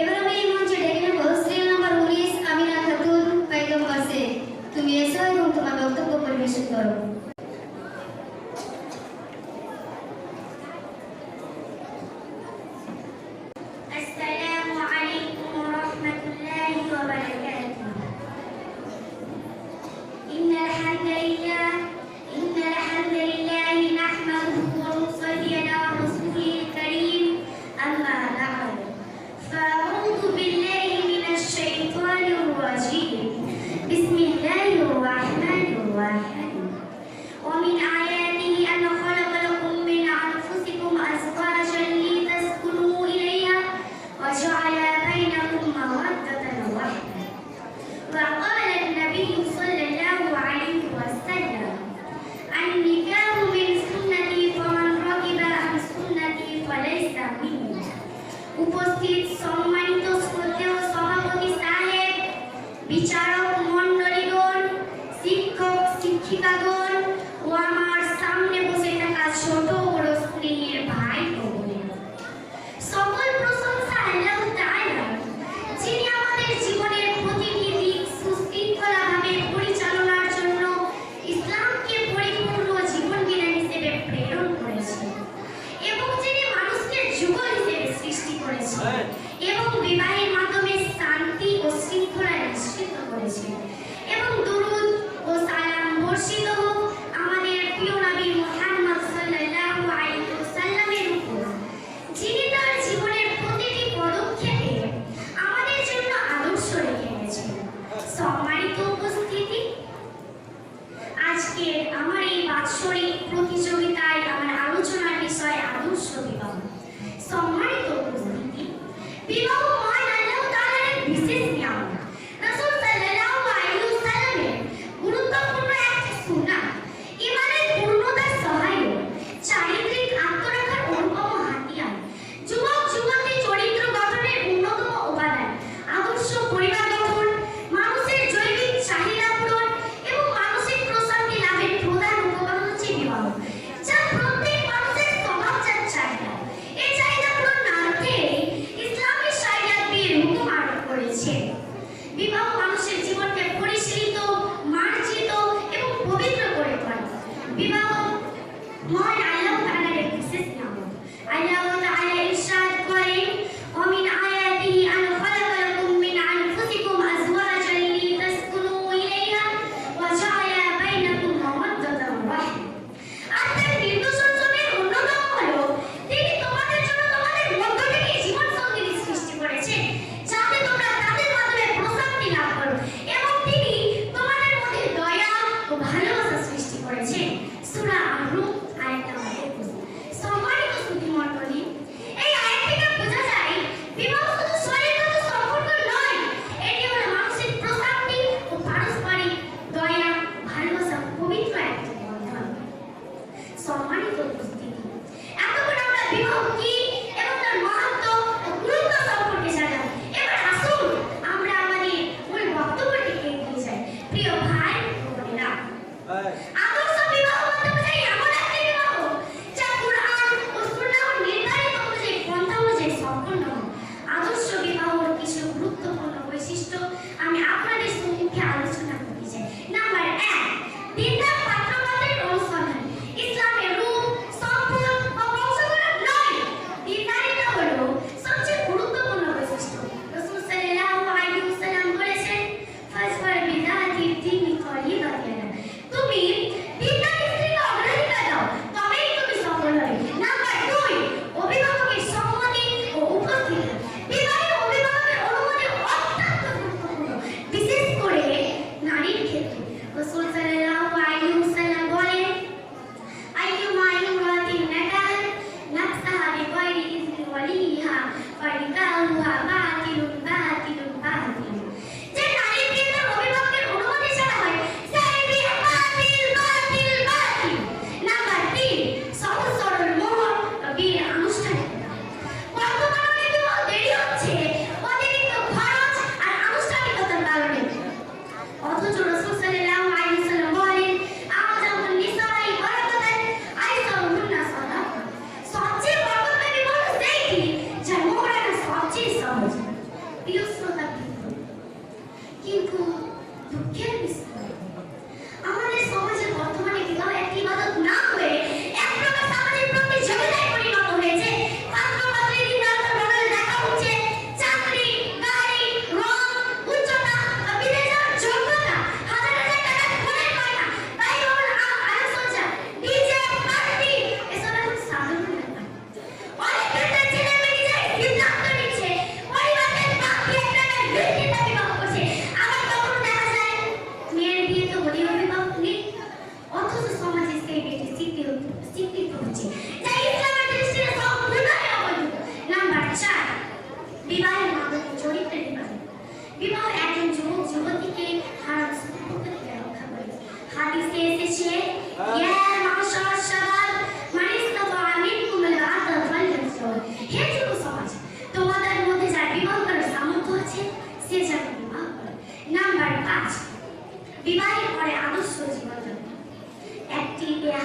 এবার আমি এই মঞ্চে ডেকে নেব সিরিয়াল নাম্বার উনিশ, আমিনা খাতুন তুমি এসো এবং তোমার বক্তব্য পরিবেশন করো। We don't Lord,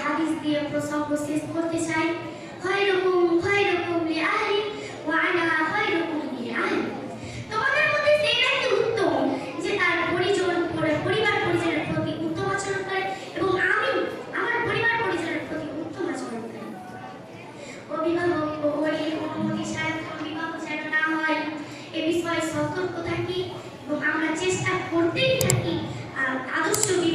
হাদিস দিয়ে প্রসঙ্গ শেষ করতে চাই। খয়রুকুম খয়রুকুম লিআহলি ওয়া আনা খয়রুকুম লিআহলি। তোমাদের মধ্যে ব্যক্তি উত্তম যে তার পরিজন পরি- পরিবার পরিজনের প্রতি উত্তম আচরণ করে এবং আমি আমার পরিবার পরিজনের প্রতি উত্তম আচরণ করি। অভিভাবক ও ওলির অনুমতি যেন না হয়, এ বিষয়ে সতর্ক থাকি এবং আমরা চেষ্টা করতেই থাকি আদর্শ বিবাহ